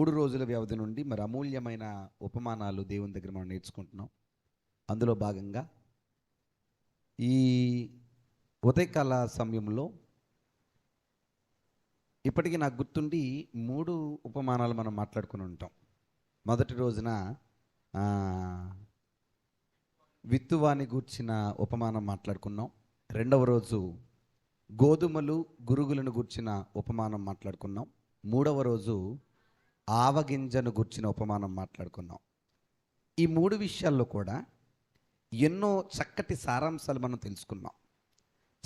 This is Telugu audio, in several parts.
మూడు రోజుల వ్యవధి నుండి మరి అమూల్యమైన ఉపమానాలు దేవుని దగ్గర మనం నేర్చుకుంటున్నాం. అందులో భాగంగా ఈ ఉదయకాల సమయంలో ఇప్పటికీ నాకు గుర్తుండి మూడు ఉపమానాలు మనం మాట్లాడుకుని ఉంటాం. మొదటి రోజున విత్తువాని గూర్చిన ఉపమానం మాట్లాడుకున్నాం. రెండవ రోజు గోధుమలు గురుగులను గూర్చిన ఉపమానం మాట్లాడుకున్నాం. మూడవ రోజు ఆవగింజను గూర్చిన ఉపమానం మాట్లాడుకున్నాం. ఈ మూడు విషయాల్లో కూడా ఎన్నో చక్కటి సారాంశాలు మనం తెలుసుకున్నాం.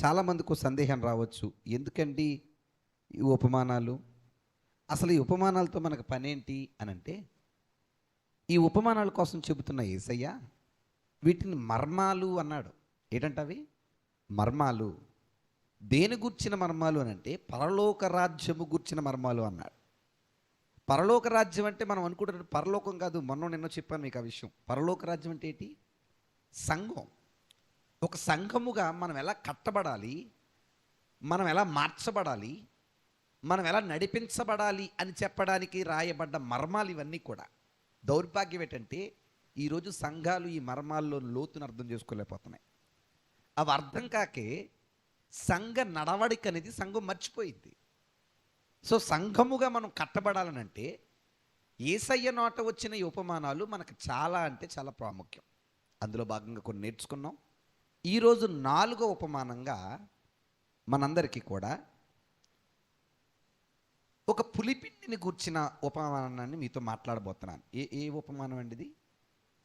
చాలామందికి సందేహం రావచ్చు. ఎందుకండి ఈ ఉపమానాలు? అసలు ఈ ఉపమానాలతో మనకు పనేంటి అని అంటే ఈ ఉపమానాల కోసం చెబుతున్న ఏసయ్య వీటిని మర్మాలు అన్నాడు. ఏంటంటవి? మర్మాలు. దేని గుర్చిన మర్మాలు అని అంటే పరలోక రాజ్యము గుర్చిన మర్మాలు అన్నాడు. పరలోక రాజ్యం అంటే మనం అనుకుంటున్న పరలోకం కాదు. మొన్న నిన్న చెప్పాను మీకు ఆ విషయం. పరలోక రాజ్యం అంటే ఏంటి? సంఘం. ఒక సంఘముగా మనం ఎలా కట్టబడాలి? మనం ఎలా మార్చబడాలి? మనం ఎలా నడిపించబడాలి అని చెప్పడానికి రాయబడ్డ మర్మాలు ఇవన్నీ కూడా. దౌర్భాగ్యం ఏంటంటే ఈరోజు సంఘాలు ఈ మర్మాల్లో లోతును అర్థం చేసుకోలేకపోతున్నాయి. అవి అర్థం కాకే సంఘ నడవడిక అనేది సంఘం మర్చిపోయింది. సో సంఘముగా మనం కట్టబడాలనంటే ఏసయ్య నోట వచ్చిన ఈ ఉపమానాలు మనకు చాలా అంటే చాలా ప్రాముఖ్యం. అందులో భాగంగా కొన్ని నేర్చుకున్నాం. ఈరోజు నాలుగో ఉపమానంగా మనందరికీ కూడా ఒక పులిపిండిని కూర్చిన ఉపమానాన్ని మీతో మాట్లాడబోతున్నాను. ఏ ఏ ఉపమానం అండి ఇది?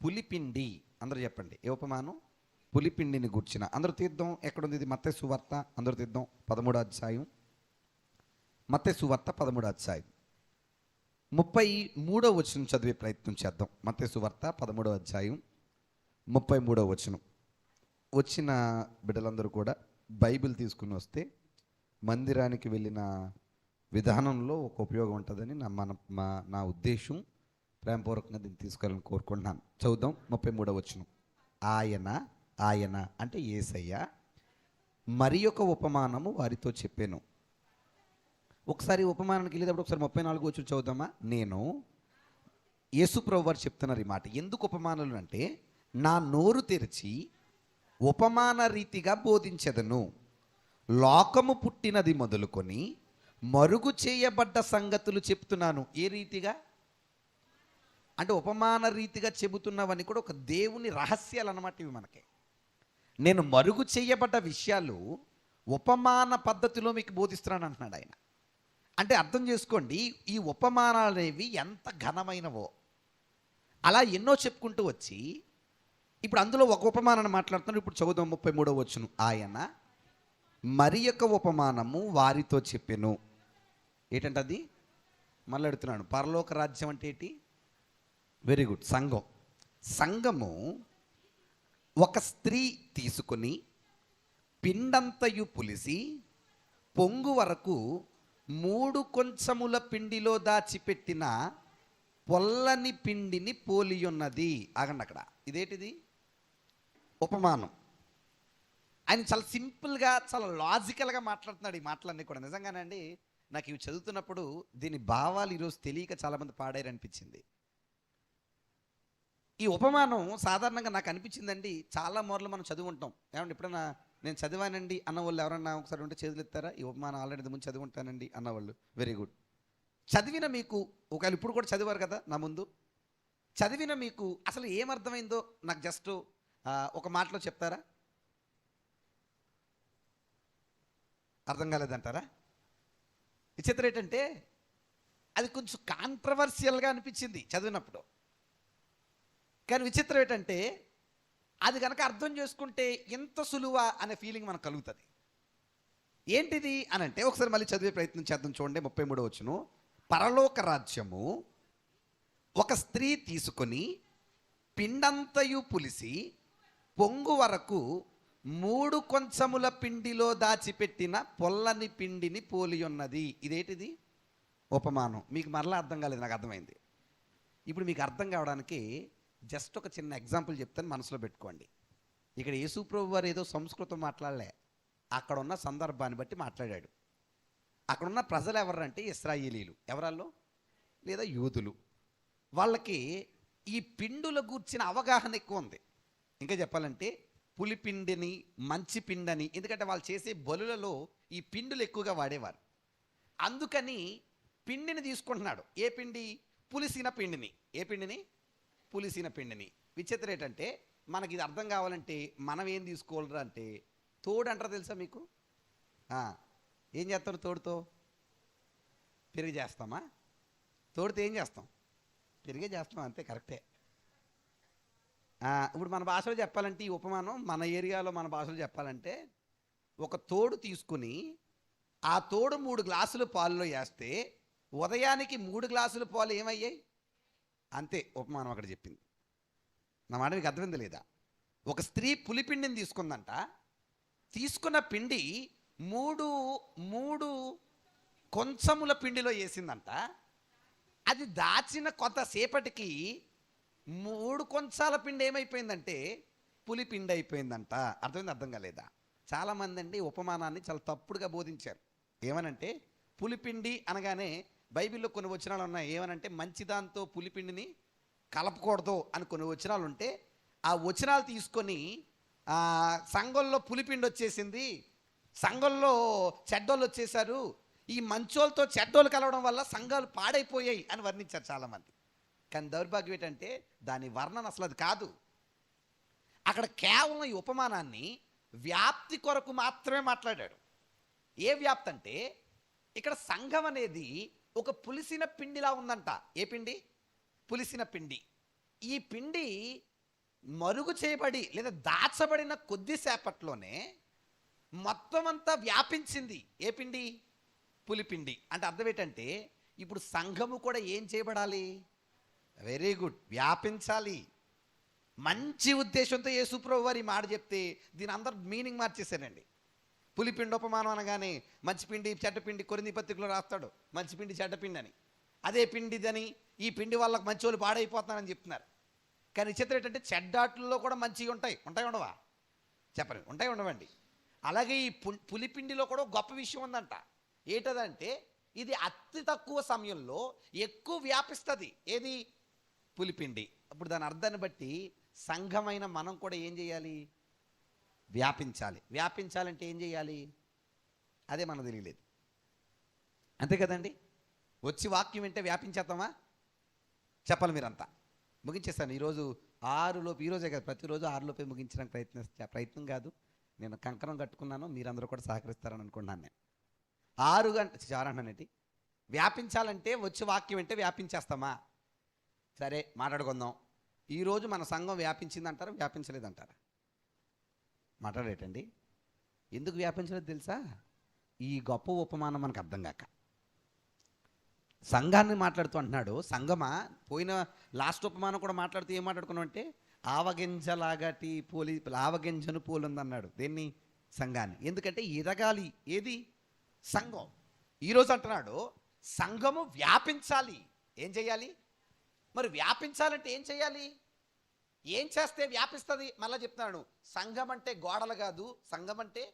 పులిపిండి. అందరూ చెప్పండి. ఏ ఉపమానం? పులిపిండిని కూర్చిన అందరూ తీద్దాం. ఎక్కడుంది ఇది? మత్తే సువార్త. అందరూ తీద్దాం. పదమూడో అధ్యాయం. మత్తే సువార్త పదమూడు అధ్యాయం. ముప్పై మూడో వచనం చదివే ప్రయత్నం చేద్దాం. మత్తే సువార్త పదమూడో అధ్యాయం ముప్పై మూడో వచనం. వచ్చిన బిడ్డలందరూ కూడా బైబిల్ తీసుకుని వస్తే మందిరానికి వెళ్ళిన విధానంలో ఒక ఉపయోగం ఉంటుందని నా మన మా నా ఉద్దేశం. ప్రేమపూర్వకంగా దీన్ని తీసుకోవాలని కోరుకుంటున్నాను. చదువుదాం ముప్పై మూడవ వచనం. ఆయన ఆయన అంటే ఏసయ్య మరి ఒక ఉపమానము వారితో చెప్పాను. ఒకసారి ఉపమానానికి వెళ్ళేటప్పుడు ఒకసారి ముప్పై నాలుగు వచ్చి చదువుతామా? నేను యేసుప్రభు వారు చెప్తున్నారు ఈ మాట. ఎందుకు ఉపమానాలు అంటే నా నోరు తెరిచి ఉపమాన రీతిగా బోధించదను. లోకము పుట్టినది మొదలుకొని మరుగు చేయబడ్డ సంగతులు చెప్తున్నాను. ఏ రీతిగా? అంటే ఉపమాన రీతిగా చెబుతున్నవని కూడా ఒక దేవుని రహస్యాలు అనమాట ఇవి మనకి. నేను మరుగు చేయబడ్డ విషయాలు ఉపమాన పద్ధతిలో మీకు బోధిస్తున్నాను అంటున్నాడు ఆయన. అంటే అర్థం చేసుకోండి ఈ ఉపమానాలు అనేవి ఎంత ఘనమైనవో. అలా ఎన్నో చెప్పుకుంటూ వచ్చి ఇప్పుడు అందులో ఒక ఉపమానాన్ని మాట్లాడుతున్నాడు ఇప్పుడు చదువుదాం ముప్పై మూడో వచ్చును ఆయన మరి యొక్క ఉపమానము వారితో చెప్పెను. ఏంటంటే అది మళ్ళీ అడుగుతున్నాను పరలోక రాజ్యం అంటే ఏంటి? వెరీ గుడ్ సంఘం. సంఘము ఒక స్త్రీ తీసుకుని పిండంతయు పులిసి పొంగు వరకు మూడు కొంచెముల పిండిలో దాచిపెట్టిన పొల్లని పిండిని పోలియున్నది. ఆగండి అక్కడ. ఇదేంటిది? ఉపమానం. ఆయన చాలా సింపుల్గా చాలా లాజికల్గా మాట్లాడుతున్నాడు ఈ మాటలన్నీ కూడా. నిజంగానండి నాకు ఇవి చదువుతున్నప్పుడు దీని భావాలు ఈరోజు తెలియక చాలామంది పాడారు అనిపించింది ఈ ఉపమానం సాధారణంగా నాకు అనిపించిందండి చాలా మూరలు మనం చదువుంటాం. ఏమంటే ఎప్పుడైనా నేను చదివానండి అన్న వాళ్ళు ఎవరన్నా ఒకసారి ఉంటే చేతులు ఎత్తారా? ఈ ఉపమానం ఆల్రెడీ ముందు చదివి ఉంటానండి అన్నవాళ్ళు. వెరీ గుడ్ చదివిన మీకు ఒకవేళ ఇప్పుడు కూడా చదివారు కదా నా ముందు? చదివిన మీకు అసలు ఏమర్థమైందో నాకు జస్ట్ ఒక మాటలో చెప్తారా? అర్థం కాలేదంటారా? విచిత్రం ఏంటంటే అది కొంచెం కాంట్రవర్షియల్గా అనిపించింది చదివినప్పుడు. కానీ విచిత్రం ఏంటంటే అది కనుక అర్థం చేసుకుంటే ఎంత సులువా అనే ఫీలింగ్ మనకు కలుగుతుంది. ఏంటిది అని అంటే ఒకసారి మళ్ళీ చదివే ప్రయత్నం చేద్దాం చూడండి ముప్పై మూడో వచ్చును పరలోక రాజ్యము ఒక స్త్రీ తీసుకొని పిండంతయు పులిసి పొంగు వరకు మూడు కొంచెముల పిండిలో దాచిపెట్టిన పొల్లని పిండిని పోలి ఉన్నది. ఇదేంటిది? ఉపమానం. మీకు మరలా అర్థం కాలేదు నాకు అర్థమైంది. ఇప్పుడు మీకు అర్థం కావడానికి జస్ట్ ఒక చిన్న ఎగ్జాంపుల్ చెప్తాను మనసులో పెట్టుకోండి. ఇక్కడ యేసుప్రభు వారు ఏదో సంస్కృతం మాట్లాడలే. అక్కడ ఉన్న సందర్భాన్ని బట్టి మాట్లాడాడు. అక్కడున్న ప్రజలు ఎవరంటే ఇస్రాయేలీలు. ఎవరాళ్ళు? లేదా యూదులు. వాళ్ళకి ఈ పిండుల గూర్చిన అవగాహన ఎక్కువ ఉంది. ఇంకా చెప్పాలంటే పులిపిండిని మంచి పిండని ఎందుకంటే వాళ్ళు చేసే బలులలో ఈ పిండులు ఎక్కువగా వాడేవారు. అందుకని పిండిని తీసుకుంటున్నాడు. ఏ పిండి? పులిసిన పిండిని. ఏ పిండిని? పులిసిన పిండిని. విచిత్రం ఏంటంటే మనకి ఇది అర్థం కావాలంటే మనం ఏం తీసుకోవాలరా అంటే తోడు అంటారు తెలుసా మీకు? ఏం చేస్తారు తోడుతో? పెరుగు చేస్తామా? తోడితే ఏం చేస్తాం? పెరిగే చేస్తాం అంతే కరెక్టే. ఇప్పుడు మన భాషలో చెప్పాలంటే ఈ ఉపమానం మన ఏరియాలో మన భాషలో చెప్పాలంటే ఒక తోడు తీసుకుని ఆ తోడు మూడు గ్లాసులు పాలలో వేస్తే ఉదయానికి మూడు గ్లాసులు పాలు ఏమయ్యాయి? అంతే ఉపమానం అక్కడ చెప్పింది. నా మాట మీకు అర్థమైంది లేదా? ఒక స్త్రీ పులిపిండిని తీసుకుందంట. తీసుకున్న పిండి మూడు మూడు కొంచెముల పిండిలో వేసిందంట. అది దాచిన కొంతసేపటికి మూడు కొంచాల పిండి ఏమైపోయిందంటే పులిపిండి అయిపోయిందంట. అర్థమైంది అర్థం కాలేదా? చాలామంది అండి ఉపమానాన్ని చాలా తప్పుడుగా బోధించారు. ఏమనంటే పులిపిండి అనగానే బైబిల్లో కొన్ని వచనాలు ఉన్నాయి. ఏమనంటే మంచిదాంతో పులిపిండిని కలపకూడదు అని కొన్ని వచనాలు ఉంటే ఆ వచనాలు తీసుకొని సంఘంలో పులిపిండి వచ్చేసింది. సంఘంలో చెడ్డోళ్ళు వచ్చేసారు ఈ మంచోళ్ళతో చెడ్డోళ్ళు కలవడం వల్ల సంఘాలు పాడైపోయాయి అని వర్ణించారు చాలామంది. కానీ దౌర్భాగ్యం ఏంటంటే దాని వర్ణన అసలు అది కాదు. అక్కడ కేవలం ఈ ఉపమానాన్ని వ్యాప్తి కొరకు మాత్రమే మాట్లాడాడు. ఏ వ్యాప్తి అంటే ఇక్కడ సంఘం అనేది ఒక పులిసిన పిండిలా ఉందంట. ఏ పిండి? పులిసిన పిండి. ఈ పిండి మరుగు చేయబడి లేదా దాచబడిన కొద్దిసేపట్లోనే మొత్తం అంతా వ్యాపించింది. ఏ పిండి? పులిపిండి అంటే అర్థం ఏంటంటే ఇప్పుడు సంఘము కూడా ఏం చేయబడాలి? వెరీ గుడ్ వ్యాపించాలి. మంచి ఉద్దేశంతో యేసుప్రభు వారి మాట చెప్తే దీని అందరు మీనింగ్ మార్చేశారండి. పులిపిండి ఉపమానం అనగానే మంచి పిండి చెడ్డపిండి కొరింది పత్రికలో రాస్తాడు. మంచి పిండి చెడ్డపిండి అని అదే పిండిదని ఈ పిండి వాళ్ళకి మంచి వాళ్ళు పాడైపోతున్నారని చెప్తున్నారు. కానీ చిత్రం ఏంటంటే చెడ్డాట్లలో కూడా మంచిగా ఉంటాయి. ఉంటాయి ఉండవా? చెప్పండి. ఉంటాయి ఉండవండి. అలాగే ఈ పులిపిండిలో కూడా గొప్ప విషయం ఉందంట. ఏంటదంటే ఇది అతి తక్కువ సమయంలో ఎక్కువ వ్యాపిస్తుంది. ఏది? పులిపిండి. అప్పుడు దాని అర్థాన్ని బట్టి సంఘమైన మనం కూడా ఏం చేయాలి? వ్యాపించాలి. వ్యాపించాలంటే ఏం చేయాలి? అదే మనకు తెలియలేదు. అంతే కదండి? వచ్చి వాక్యం వింటే వ్యాపించేద్దామా చెప్పాలి మీరంతా. ముగించేస్తాను. ఈరోజు ఆరులోపు ఈరోజే కదా ప్రతిరోజు ఆరులోపే ముగించడానికి ప్రయత్నిస్తా ప్రయత్నం కాదు. నేను కంకణం కట్టుకున్నాను మీరందరూ కూడా సహకరిస్తారని అనుకున్నాను నేను. ఆరు గంట చారంటానేటి వ్యాపించాలంటే వచ్చి వాక్యం వింటే వ్యాపించేస్తామా? సరే మాట్లాడుకుందాం. ఈరోజు మన సంఘం వ్యాపించిందంటారా? వ్యాపించలేదంటారా? మాట్లాడేటండి. ఎందుకు వ్యాపించలేదు తెలుసా? ఈ గొప్ప ఉపమానం మనకు అర్థం కాక. సంఘాన్ని మాట్లాడుతూ అంటున్నాడు సంఘమా? పోయిన లాస్ట్ ఉపమానం కూడా మాట్లాడుతూ ఏం మాట్లాడుకున్నాం అంటే ఆవగింజలాగటి పోలి ఆవగింజను పోలుందన్నాడు దేన్ని? సంఘాన్ని. ఎందుకంటే ఎదగాలి ఏది? సంఘం. ఈరోజు అంటున్నాడు సంఘము వ్యాపించాలి. ఏం చేయాలి? మరి వ్యాపించాలంటే ఏం చేయాలి? ఏం చేస్తే వ్యాపిస్తుంది? మళ్ళీ చెప్తున్నాడు. సంఘం అంటే గోడలు కాదు సంఘం అంటే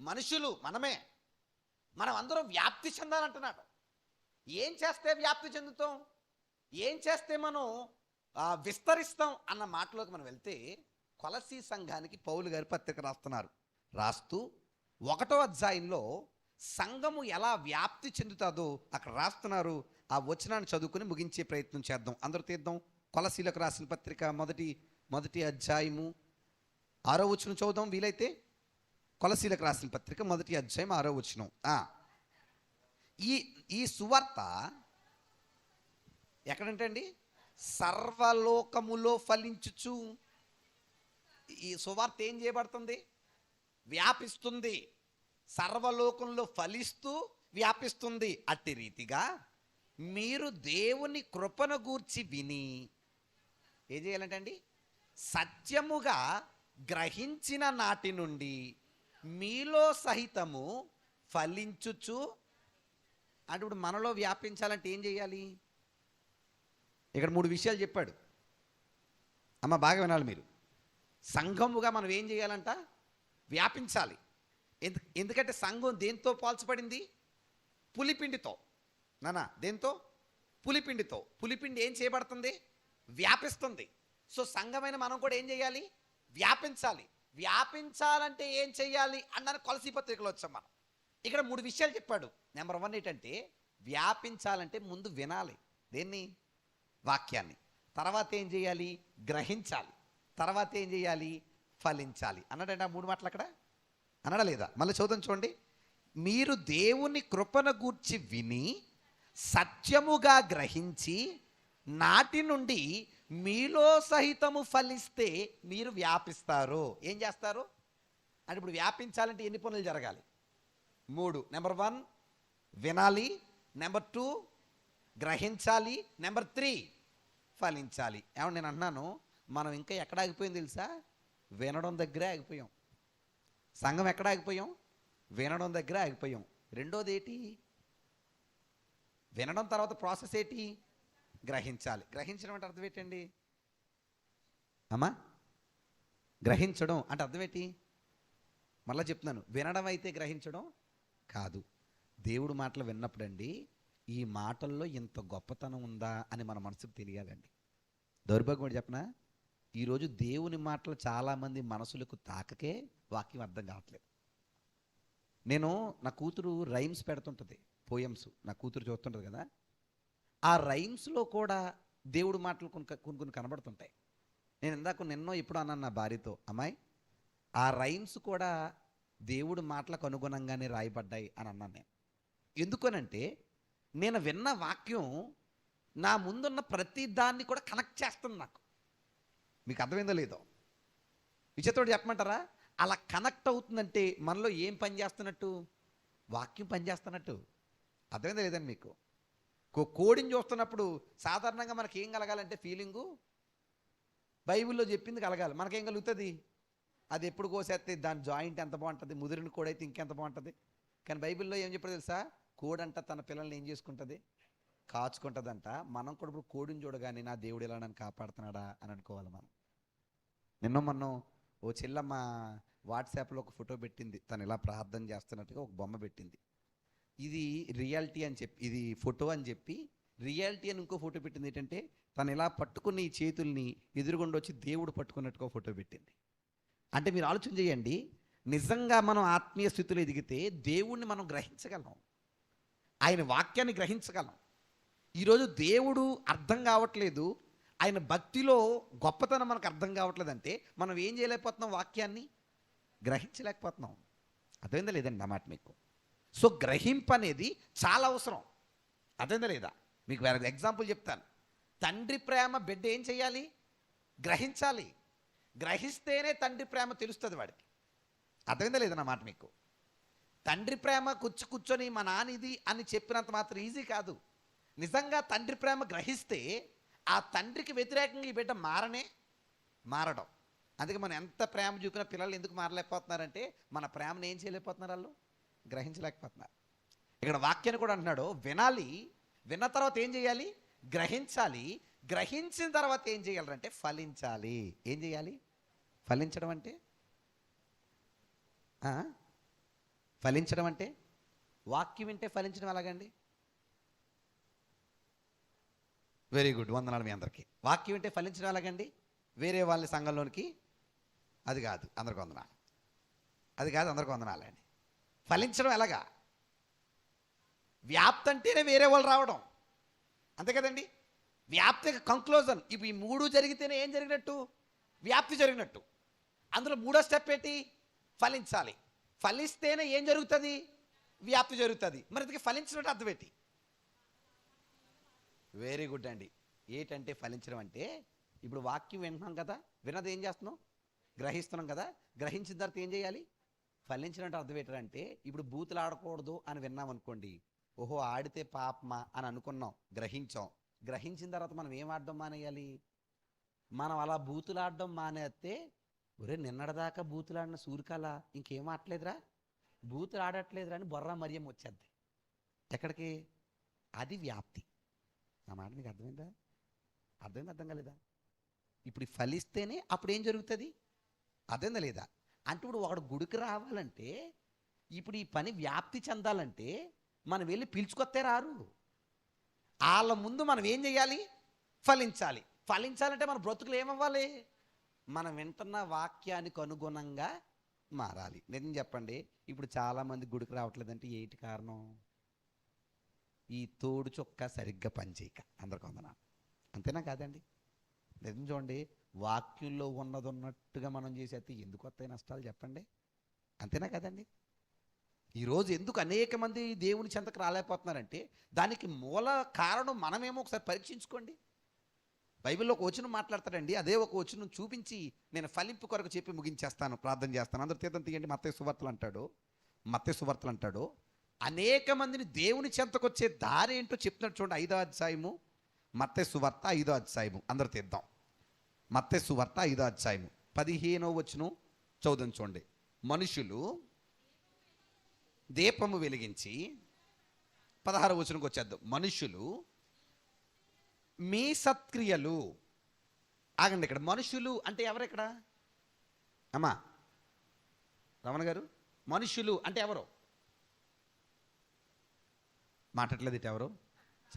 మనుషులు మనమే. మనం అందరం వ్యాప్తి చెందాలంటున్నాడు. ఏం చేస్తే వ్యాప్తి చెందుతాం? ఏం చేస్తే మనం విస్తరిస్తాం అన్న మాటలోకి మనం వెళ్తే కొలసీ సంఘానికి పౌలు గారి పత్రిక రాస్తున్నారు. రాస్తూ ఒకటో అధ్యాయంలో సంఘము ఎలా వ్యాప్తి చెందుతుందో అక్కడ రాస్తున్నారు. ఆ వచనాన్ని చదువుకుని ముగించే ప్రయత్నం చేద్దాం. అందరూ తీద్దాం. కొలసీలకు రాసిన పత్రిక మొదటి మొదటి అధ్యాయము. ఆరో వచనం చదువుదాం వీలైతే. కొలసీలకు రాసిన పత్రిక మొదటి అధ్యాయం ఆరో వచనం. ఈ ఈ సువార్త ఎక్కడంటే అండి సర్వలోకములో ఫలించుచు. ఈ సువార్త ఏం చేయబడుతుంది? వ్యాపిస్తుంది. సర్వలోకంలో ఫలిస్తూ వ్యాపిస్తుంది. అట్టి రీతిగా మీరు దేవుని కృపను గూర్చి విని ఏం చేయాలంటే అండి సత్యముగా గ్రహించిన నాటి నుండి మీలో సహితము ఫలించుచు అంటే ఇప్పుడు మనలో వ్యాపించాలంటే ఏం చేయాలి? ఇక్కడ మూడు విషయాలు చెప్పాడు. అమ్మ బాగా వినాలి మీరు. సంఘముగా మనం ఏం చేయాలంట? వ్యాపించాలి. ఎందు ఎందుకంటే సంఘం దేంతో పోల్చబడింది? పులిపిండితో. నానా దేంతో? పులిపిండితో. పులిపిండి ఏం చేయబడుతుంది? వ్యాపిస్తుంది. సో సంఘమైన మనం కూడా ఏం చేయాలి? వ్యాపించాలి. వ్యాపించాలంటే ఏం చేయాలి? అన్నాను కొలసి పత్రికలు వచ్చాం మనం. ఇక్కడ మూడు విషయాలు చెప్పాడు. నెంబర్ వన్ ఏంటంటే వ్యాపించాలంటే ముందు వినాలి. దేన్ని? వాక్యాన్ని. తర్వాత ఏం చేయాలి? గ్రహించాలి. తర్వాత ఏం చేయాలి? ఫలించాలి. అన్నాడండి ఆ మూడు మాటలు అక్కడ? అనడా లేదా? మళ్ళీ చదువుతాం చూడండి. మీరు దేవుని కృపను గూర్చి విని సత్యముగా గ్రహించి నాటి నుండి మీలో సహితము ఫలిస్తే మీరు వ్యాపిస్తారు. ఏం చేస్తారు? అంటే ఇప్పుడు వ్యాపించాలంటే ఎన్ని పనులు జరగాలి? మూడు. నెంబర్ వన్ వినాలి. నెంబర్ టూ గ్రహించాలి. నెంబర్ త్రీ ఫలించాలి. ఏమన్నా నేను అన్నాను మనం ఇంకా ఎక్కడ ఆగిపోయింది తెలుసా? వినడం దగ్గరే ఆగిపోయాం. సంఘం ఎక్కడ ఆగిపోయాం? వినడం దగ్గర ఆగిపోయాం. రెండోది ఏంటి? వినడం తర్వాత ప్రాసెస్ ఏంటి? గ్రహించాలి. గ్రహించడం అంటే అర్థం ఏంటండి? అమ్మా గ్రహించడం అంటే అర్థం ఏంటి? మళ్ళీ చెప్తున్నాను వినడం అయితే గ్రహించడం కాదు. దేవుడు మాటలు విన్నప్పుడండి ఈ మాటల్లో ఇంత గొప్పతనం ఉందా అని మన మనసుకు తెలియాలండి. దౌర్భాగ్యం కూడా చెప్పనా? ఈరోజు దేవుని మాటలు చాలామంది మనసులకు తాకకే వాక్యం అర్థం కావట్లేదు. నేను నా కూతురు రైమ్స్ పెడుతుంటుంది పోయమ్స్ నా కూతురు చూస్తుంటుంది కదా? ఆ రైమ్స్లో కూడా దేవుడు మాటలు కొన్ని కొన్ని కొన్ని కనబడుతుంటాయి. నేను ఇందాక నిన్నో ఇప్పుడు అన్నాను నా భార్యతో అమ్మాయి ఆ రైమ్స్ కూడా దేవుడు మాటలకు అనుగుణంగానే రాయబడ్డాయి అని అన్నాను నేను. ఎందుకనంటే నేను విన్న వాక్యం నా ముందున్న ప్రతి దాన్ని కూడా కనెక్ట్ చేస్తుంది నాకు. మీకు అర్థమైందో లేదో? విచేతోడు చెప్పమంటారా? అలా కనెక్ట్ అవుతుందంటే మనలో ఏం పని చేస్తున్నట్టు? వాక్యం పనిచేస్తున్నట్టు అర్థమైందో లేదండి మీకు? కోడిని చూస్తున్నప్పుడు సాధారణంగా మనకి ఏం కలగాలంటే ఫీలింగు? బైబిల్లో చెప్పింది కలగాలి. మనకేం కలుగుతుంది? అది ఎప్పుడు కోసేస్తే దాని జాయింట్ ఎంత బాగుంటుంది? ముదిరిన కోడైతే ఇంకెంత బాగుంటుంది? కానీ బైబిల్లో ఏం చెప్పారు తెలుసా? కోడంట తన పిల్లల్ని ఏం చేసుకుంటుంది? కాచుకుంటుందంట. మనం కూడా ఇప్పుడు కోడిని చూడగానే నా దేవుడు ఇలా నన్ను కాపాడుతున్నాడా అని అనుకోవాలి మనం. నిన్న మొన్న ఓ చెల్లమ్మ వాట్సాప్లో ఒక ఫోటో పెట్టింది. తను ఇలా ప్రార్థన చేస్తున్నట్టుగా ఒక బొమ్మ పెట్టింది. ఇది రియాలిటీ అని చెప్పి ఇది ఫోటో అని చెప్పి రియాలిటీ అని ఇంకో ఫోటో పెట్టింది ఏంటంటే తను ఇలా పట్టుకున్న ఈ చేతుల్ని ఎదురుగుండా వచ్చి దేవుడు పట్టుకున్నట్టుగా ఫోటో పెట్టింది. అంటే మీరు ఆలోచన చేయండి నిజంగా మనం ఆత్మీయ స్థితిలో ఎదిగితే దేవుణ్ణి మనం గ్రహించగలం. ఆయన వాక్యాన్ని గ్రహించగలం. ఈరోజు దేవుడు అర్థం కావట్లేదు. ఆయన భక్తిలో గొప్పతనం మనకు అర్థం కావట్లేదు అంటే మనం ఏం చేయలేకపోతున్నాం వాక్యాన్ని? గ్రహించలేకపోతున్నాం. అర్థమైందా లేదండి నా మాట మీకు? సో గ్రహింపు అనేది చాలా అవసరం. అదేందా లేదా? మీకు వేరే ఎగ్జాంపుల్ చెప్తాను. తండ్రి ప్రేమ బిడ్డ ఏం చేయాలి గ్రహించాలి. గ్రహిస్తేనే తండ్రి ప్రేమ తెలుస్తుంది వాడికి. అర్థమైందా లేదా నా మాట మీకు? తండ్రి ప్రేమ కూర్చు కూర్చొని మా నానిది అని చెప్పినంత మాత్రం ఈజీ కాదు. నిజంగా తండ్రి ప్రేమ గ్రహిస్తే ఆ తండ్రికి వ్యతిరేకంగా ఈ బిడ్డ మారనే మారడం. అందుకే మనం ఎంత ప్రేమ చూపిన పిల్లలు ఎందుకు మారలేకపోతున్నారంటే మన ప్రేమను ఏం చేయలేకపోతున్నారు వాళ్ళు? గ్రహించలేకపోతున్నారు ఇక్కడ వాక్యాన్ని కూడా అంటున్నాడు వినాలి విన్న తర్వాత ఏం చేయాలి? గ్రహించాలి. గ్రహించిన తర్వాత ఏం చేయాలంటే ఫలించాలి. ఏం చేయాలి? ఫలించడం అంటే? ఆ? ఫలించడం అంటే? వాక్యం వింటే ఫలించడం ఎలాగండి? Very good. వందనాలు మీ అందరికీ. వాక్యం వింటే ఫలించడం ఎలాగండి? వేరే వాళ్ళ సంఘంలోనికి? అది కాదు. అందరికి వందనాలు. అది కాదు అందరికి వందనాలండి. ఫలించడం ఎలాగా? వ్యాప్తి అంటేనే వేరే వాళ్ళు రావడం. అంతే కదండి? వ్యాప్తి కంక్లూజన్ ఇవి ఈ మూడు జరిగితేనే ఏం జరిగినట్టు? వ్యాప్తి జరిగినట్టు. అందులో మూడో స్టెప్ ఏంటి? ఫలించాలి. ఫలిస్తేనే ఏం జరుగుతుంది? వ్యాప్తి జరుగుతుంది. మరి ఇంతకీ ఫలించినట్టు అర్థం ఏంటి? వెరీ గుడ్ అండి. ఏంటంటే ఫలించడం అంటే ఇప్పుడు వాక్యం వింటున్నాం కదా? విన్నది ఏం చేస్తున్నాం? గ్రహిస్తున్నాం కదా? గ్రహించిన తర్వాత ఏం చేయాలి? ఫలించినట్టు అర్థం ఏంటంటే ఇప్పుడు బూతులు ఆడకూడదు అని విన్నాం అనుకోండి ఓహో ఆడితే పాపమా అని అనుకున్నాం గ్రహించాం. గ్రహించిన తర్వాత మనం ఏం ఆడడం మానేయాలి? మనం అలా బూతులు ఆడడం మానేస్తే ఒరే నిన్నటిదాకా బూతులాడిన సూరికాల ఇంకేం ఆడలేదురా బూతులు ఆడట్లేదురా అని బొర్రా మరియం వచ్చేద్ది. ఎక్కడికి? అది వ్యాప్తి. నా మాట నీకు అర్థమైందా? అర్థమైంది అర్థం కాలేదా? ఇప్పుడు ఫలిస్తేనే అప్పుడు ఏం జరుగుతుంది? అర్థమైందా లేదా అంటే ఇప్పుడు ఒకడు గుడికి రావాలంటే ఇప్పుడు ఈ పని వ్యాప్తి చెందాలంటే మనం వెళ్ళి పిలుచుకొస్తే రారు. వాళ్ళ ముందు మనం ఏం చేయాలి? ఫలించాలి. ఫలించాలంటే మన బ్రతుకులు ఏమవ్వాలి? మనం వింటున్న వాక్యానికి అనుగుణంగా మారాలి. నిజం చెప్పండి. ఇప్పుడు చాలామంది గుడికి రావట్లేదంటే ఏంటి కారణం? ఈ తోడు చొక్క సరిగ్గా పనిచేయక. అందరికొందన అంతేనా కాదండి? నిజం చూడండి. వాక్యుల్లో ఉన్నది ఉన్నట్టుగా మనం చేసేస్తే ఎందుకు వస్తాయి నష్టాలు చెప్పండి? అంతేనా కదండి? ఈరోజు ఎందుకు అనేక మంది దేవుని చెంతకు రాలేకపోతున్నారంటే దానికి మూల కారణం మనమేమో ఒకసారి పరీక్షించుకోండి. బైబిల్లో ఒక వచనం మాట్లాడతాడండి అదే ఒక వచనం చూపించి నేను ఫలింపు కొరకు చెప్పి ముగించేస్తాను ప్రార్థన చేస్తాను. అందరు తీర్థం తీయండి మత్తే సువార్తలు అంటాడు. మత్తే సువార్తలు అంటాడు. అనేక మందిని దేవుని చెంతకు వచ్చే దారి ఏంటో చెప్తున్నాడు చూడండి ఐదో అధ్యాయము మత్తే సువార్త ఐదో అధ్యాయము. అందరు తీద్దాం. మత్తే సువార్త ఐదో అధ్యాయము. పదిహేనో వచనం చౌదం చూడండి. మనుషులు దీపము వెలిగించి పదహారు వచనంకి వచ్చేద్దాం. మనుషులు మీ సత్క్రియలు. ఆగండి ఇక్కడ. మనుషులు అంటే ఎవరు ఇక్కడ? అమ్మా రమణ గారు? మనుషులు అంటే ఎవరు? మాట్లాడలేదు ఇటు ఎవరు?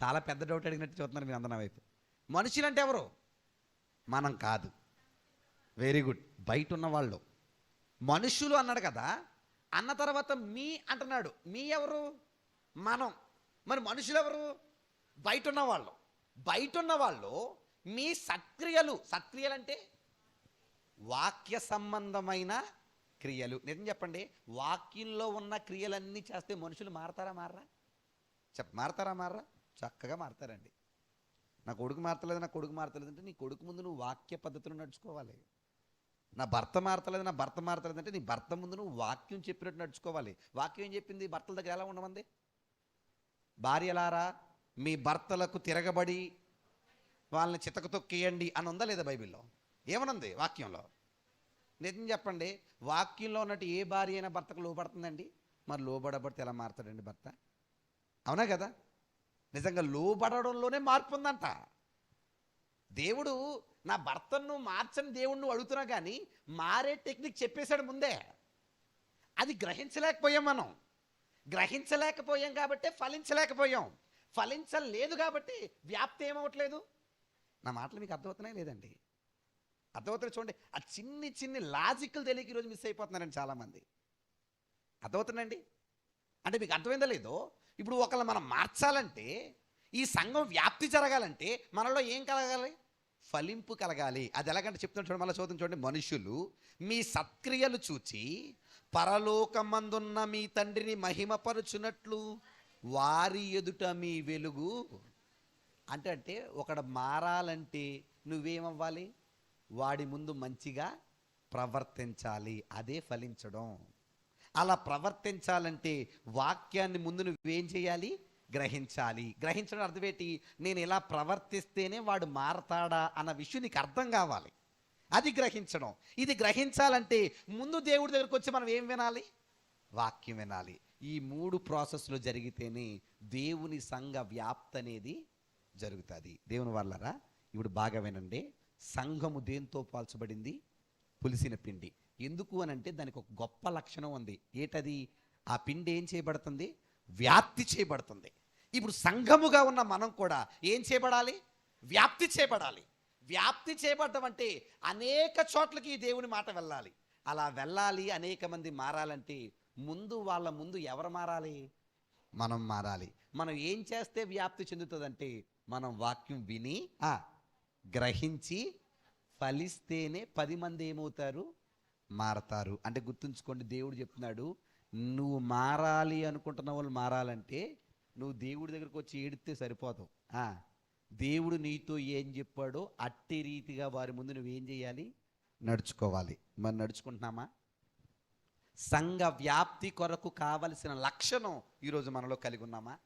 చాలా పెద్ద డౌట్ అడిగినట్టు చూస్తున్నారు మీరు అందరం అయితే. మనుషులు అంటే ఎవరు? మనం కాదు. వెరీ గుడ్ బయట ఉన్న వాళ్ళు మనుషులు అన్నాడు కదా అన్న తర్వాత మీ అంటున్నాడు. మీ ఎవరు? మనం. మరి మనుషులు ఎవరు? బయట ఉన్న వాళ్ళు బయట ఉన్న వాళ్ళు మీ సత్క్రియలు సత్క్రియలు అంటే వాక్య సంబంధమైన క్రియలు. నిజం చెప్పండి. వాక్యంలో ఉన్న క్రియలన్నీ చేస్తే మనుషులు మారతారా మారరా? చెప్ మారతారా మారరా? చక్కగా మారతారండి. నా కొడుకు మారతలేదు నా కొడుకు మారతలేదు అంటే నీ కొడుకు ముందు నువ్వు వాక్య పద్ధతిలో నడుచుకోవాలి. నా భర్త మారతలేదు నా భర్త మారతలేదు అంటే నీ భర్త ముందు నువ్వు వాక్యం చెప్పినట్టు నడుచుకోవాలి. వాక్యం ఏం చెప్పింది భర్తల దగ్గర ఎలా ఉండమంది? భార్యలారా మీ భర్తలకు తిరగబడి వాళ్ళని చితక తొక్కేయండి అని ఉందా లేదా బైబిల్లో? ఏమనుంది వాక్యంలో? నిజం చెప్పండి వాక్యంలో ఉన్నట్టు ఏ భార్య అయినా భర్తకు లోపడుతుందండి మరి లోబడబడితే ఎలా మారుతాడండి భర్త? అవునా కదా? నిజంగా లోబడడంలోనే మార్పు ఉందంట దేవుడు నా భర్తను మార్చని దేవుడు నువ్వు అడుగుతున్నా కానీ మారే టెక్నిక్ చెప్పేశాడు ముందే. అది గ్రహించలేకపోయాం మనం. గ్రహించలేకపోయాం కాబట్టి ఫలించలేకపోయాం. ఫలించలేదు కాబట్టి వ్యాప్తి ఏమవట్లేదు నా మాటలు మీకు అర్థమవుతున్నాయి లేదండి? అర్థమవుతున్నాయి చూడండి ఆ చిన్ని చిన్ని లాజికల్ తెలియక ఈరోజు మిస్ అయిపోతున్నారండి చాలామంది. అర్థమవుతుందండి అంటే మీకు అర్థమైందో లేదో? ఇప్పుడు ఒకళ్ళు మనం మార్చాలంటే ఈ సంఘం వ్యాప్తి జరగాలంటే మనలో ఏం కలగాలి? ఫలింపు కలగాలి. అది ఎలాగంటే చెప్తున్న చూడండి మళ్ళీ చూద్దాం చూడండి. మనుషులు మీ సత్క్రియలు చూచి పరలోకమందున్న మీ తండ్రిని మహిమపరుచున్నట్లు వారి ఎదుట మీ వెలుగు. అంటే అంటే ఒకడు మారాలంటే నువ్వేమవ్వాలి? వాడి ముందు మంచిగా ప్రవర్తించాలి. అదే ఫలించడం. అలా ప్రవర్తించాలంటే వాక్యాన్ని ముందు నువ్వేం చేయాలి? గ్రహించాలి. గ్రహించడం అర్థమేటి? నేను ఇలా ప్రవర్తిస్తేనే వాడు మారతాడా అన్న విషయం నీకు అర్థం కావాలి. అది గ్రహించడం. ఇది గ్రహించాలంటే ముందు దేవుడి దగ్గరికి వచ్చి మనం ఏం వినాలి? వాక్యం వినాలి. ఈ మూడు ప్రాసెస్లు జరిగితేనే దేవుని సంఘ వ్యాప్తి అనేది జరుగుతుంది. దేవుని వల్లరా ఇప్పుడు బాగా వినండి. సంఘము దేంతో పోల్చబడింది? పులిసిన పిండి. ఎందుకు అని అంటే దానికి ఒక గొప్ప లక్షణం ఉంది. ఏటది? ఆ పిండి ఏం చేయబడుతుంది? వ్యాప్తి చేయబడుతుంది. ఇప్పుడు సంఘముగా ఉన్న మనం కూడా ఏం చేయబడాలి? వ్యాప్తి చేయబడాలి. వ్యాప్తి చేయబడటం అంటే అనేక చోట్లకి ఈ దేవుని మాట వెళ్ళాలి. అలా వెళ్ళాలి అనేక మంది మారాలంటే ముందు వాళ్ళ ముందు ఎవరు మారాలి? మనం మారాలి. మనం ఏం చేస్తే వ్యాప్తి చెందుతుందంటే మనం వాక్యం విని ఆ, గ్రహించి ఫలిస్తేనే పది మంది ఏమవుతారు? మారతారు. అంటే గుర్తుంచుకోండి దేవుడు చెప్తున్నాడు నువ్వు మారాలి అనుకుంటున్న వాళ్ళు మారాలంటే నువ్వు దేవుడి దగ్గరకు వచ్చి ఏడితే సరిపోతావు. దేవుడు నీతో ఏం చెప్పాడో అట్టి రీతిగా వారి ముందు నువ్వేం చేయాలి? నడుచుకోవాలి. మరి నడుచుకుంటున్నామా? సంఘ వ్యాప్తి కొరకు కావలసిన లక్షణం ఈరోజు మనలో కలిగి ఉన్నామా?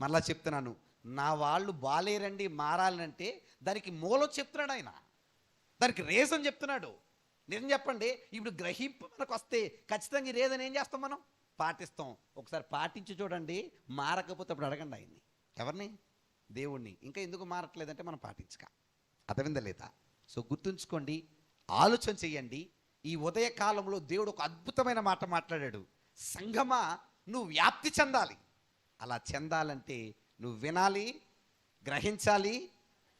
మరలా చెప్తున్నాను నా వాళ్ళు బాలేరండి మారాలంటే దానికి మూలం చెప్తున్నాడు ఆయన. దానికి రీజన్ చెప్తున్నాడు. నిజం చెప్పండి ఇప్పుడు గ్రహింపు మనకు వస్తే ఖచ్చితంగా ఈ రీజన్ ఏం చేస్తాం మనం? పాటిస్తాం. ఒకసారి పాటించి చూడండి మారకపోతే అప్పుడు అడగండి ఆయన్ని. ఎవరిని? దేవుణ్ణి. ఇంకా ఎందుకు మారట్లేదంటే మనం పాటించక. అర్థమైందా లేదా? సో గుర్తుంచుకోండి ఆలోచన చెయ్యండి ఈ ఉదయ కాలంలో దేవుడు ఒక అద్భుతమైన మాట మాట్లాడాడు. సంఘమా నువ్వు వ్యాప్తి చెందాలి. అలా చెందాలంటే నువ్వు వినాలి గ్రహించాలి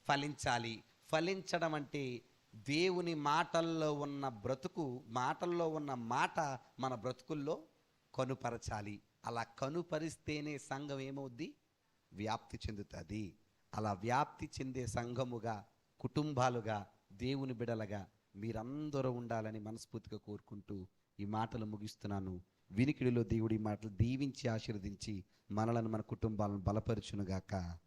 ఫలించాలి. ఫలించడం అంటే దేవుని మాటల్లో ఉన్న బ్రతుకు మాటల్లో ఉన్న మాట మన బ్రతుకుల్లో కనుపరచాలి. అలా కనుపరిస్తేనే సంఘం ఏమవుద్ది? వ్యాప్తి చెందుతుంది. అలా వ్యాప్తి చెందే సంఘముగా కుటుంబాలుగా దేవుని బిడలగా మీరందరూ ఉండాలని మనస్ఫూర్తిగా కోరుకుంటూ ఈ మాటలు ముగిస్తున్నాను. వినికిడిలో దేవుడి మాటలు దీవించి ఆశీర్వదించి మనలను మన కుటుంబాలను బలపరుచునుగాక.